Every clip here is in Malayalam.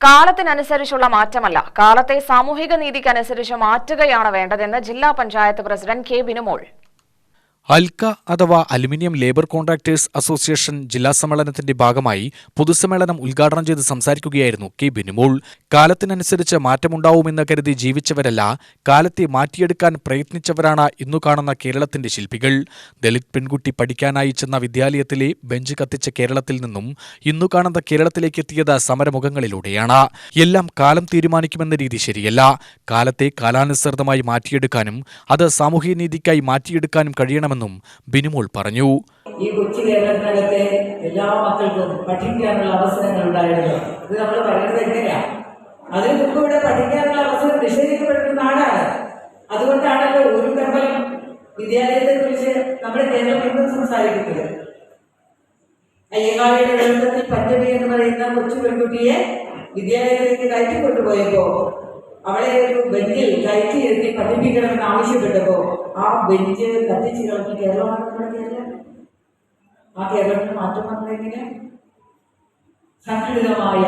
കാലത്തിനനുസരിച്ചുള്ള മാറ്റമല്ല. കാലത്തെ സാമൂഹിക നീതിക്കനുസരിച്ച് മാറ്റുകയാണ് വേണ്ടതെന്ന് ജില്ലാ പഞ്ചായത്ത് പ്രസിഡന്റ് കെ ബിനുമോൾ അൽക്ക അഥവാ അലുമിനിയം ലേബർ കോൺട്രാക്ടേഴ്സ് അസോസിയേഷൻ ജില്ലാ സമ്മേളനത്തിന്റെ ഭാഗമായി പൊതുസമ്മേളനം ഉദ്ഘാടനം ചെയ്ത് സംസാരിക്കുകയായിരുന്നു കെ ബിനുമോൾ. കാലത്തിനനുസരിച്ച് മാറ്റമുണ്ടാവുമെന്ന് കരുതി ജീവിച്ചവരല്ല കാലത്തെ മാറ്റിയെടുക്കാൻ പ്രയത്നിച്ചവരാണ് ഇന്നു കാണുന്ന കേരളത്തിന്റെ ശില്പികൾ. ദളിത് പെൺകുട്ടി പഠിക്കാനായി ചെന്ന വിദ്യാലയത്തിലെ ബെഞ്ച് കത്തിച്ച കേരളത്തിൽ നിന്നും ഇന്നു കാണുന്ന കേരളത്തിലേക്ക് എത്തിയത് സമരമുഖങ്ങളിലൂടെയാണ്. എല്ലാം കാലം തീരുമാനിക്കുമെന്ന രീതി ശരിയല്ല. കാലത്തെ കാലാനുസൃതമായി മാറ്റിയെടുക്കാനും അത് സാമൂഹ്യനീതിക്കായി മാറ്റിയെടുക്കാനും മാറ്റിയെടുക്കാനും കഴിയണമെന്നും ബിനുമോൾ പറഞ്ഞു. ഈ കൊച്ചു കേരളത്തിനകത്തെ എല്ലാ മക്കൾക്കും പഠിക്കാനുള്ള അവസരങ്ങൾ ഉണ്ടായിരുന്നു. ഇത് നമ്മൾ പറയുന്നത് എങ്ങനെയാ? അതിന് മുമ്പ് ഇവിടെ പഠിക്കാനുള്ള അവസരം നിഷേധിക്കപ്പെടുന്ന നാടാണ്. അതുകൊണ്ടാണല്ലോ ഒരു കമ്പലം വിദ്യാലയത്തെ കുറിച്ച് നമ്മുടെ കേരളം ഇന്നും സംസാരിക്കുന്നത്. അയ്യങ്കാളിയുടെ വെള്ളത്തിൽ പഞ്ചമി എന്ന് പറയുന്ന കൊച്ചു പെൺകുട്ടിയെ വിദ്യാലയത്തിലേക്ക് കയറ്റി കൊണ്ടുപോയപ്പോ അവളെ ഒരു ബെഞ്ചിൽ കയറ്റി ഇരുത്തി പഠിപ്പിക്കണമെന്ന് ആവശ്യപ്പെട്ടപ്പോ ആ ബെഞ്ച് കത്തിച്ച് കളഞ്ഞ കേരളമാണ് നമ്മുടെ കേരളം. ആ കേരളത്തിന് മാറ്റം വന്നതെങ്ങനെ? സംഘടിതമായ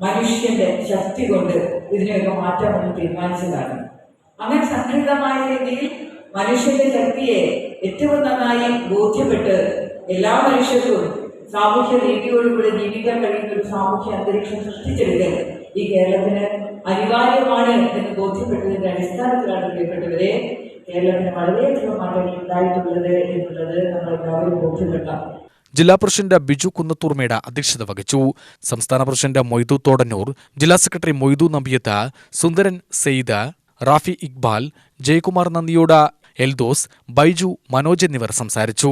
മനുഷ്യന്റെ ശക്തി കൊണ്ട് ഇതിനെയൊക്കെ മാറ്റാമെന്ന് തീരുമാനിച്ചതാണ്. അങ്ങനെ സംഘടിതമായ രീതിയിൽ മനുഷ്യന്റെ ശക്തിയെ ഏറ്റവും നന്നായി ബോധ്യപ്പെട്ട് എല്ലാ മനുഷ്യർക്കും സാമൂഹ്യ രീതിയോടുകൂടി ജീവിക്കാൻ കഴിയുന്ന ഒരു സാമൂഹ്യ അന്തരീക്ഷം സൃഷ്ടിച്ചെടുക്കൽ ഈ കേരളത്തിന് അനിവാര്യമാണ് എന്ന് ബോധ്യപ്പെട്ടതിന്റെ അടിസ്ഥാനത്തിലാണ് പ്രിയപ്പെട്ടവരെ കേരളത്തിന് വളരെയധികം മാറ്റങ്ങൾ ഉണ്ടായിട്ടുള്ളത് എന്നുള്ളത് നമ്മൾ എല്ലാവരും ബോധ്യപ്പെട്ടാം ജില്ലാ പ്രസിഡന്റ് ബിജു കുന്നത്തൂർമേട അധ്യക്ഷത വഹിച്ചു. സംസ്ഥാന പ്രസിഡന്റ് മൊയ്തു തോടന്നൂർ ജില്ലാ സെക്രട്ടറി മൊയ്തു നമ്പിയത്ത് സുന്ദരൻ സെയ്ദ് റാഫി ഇക്ബാൽ ജയകുമാർ നന്ദിയോട എൽദോസ് ബൈജു മനോജ് എന്നിവർ സംസാരിച്ചു.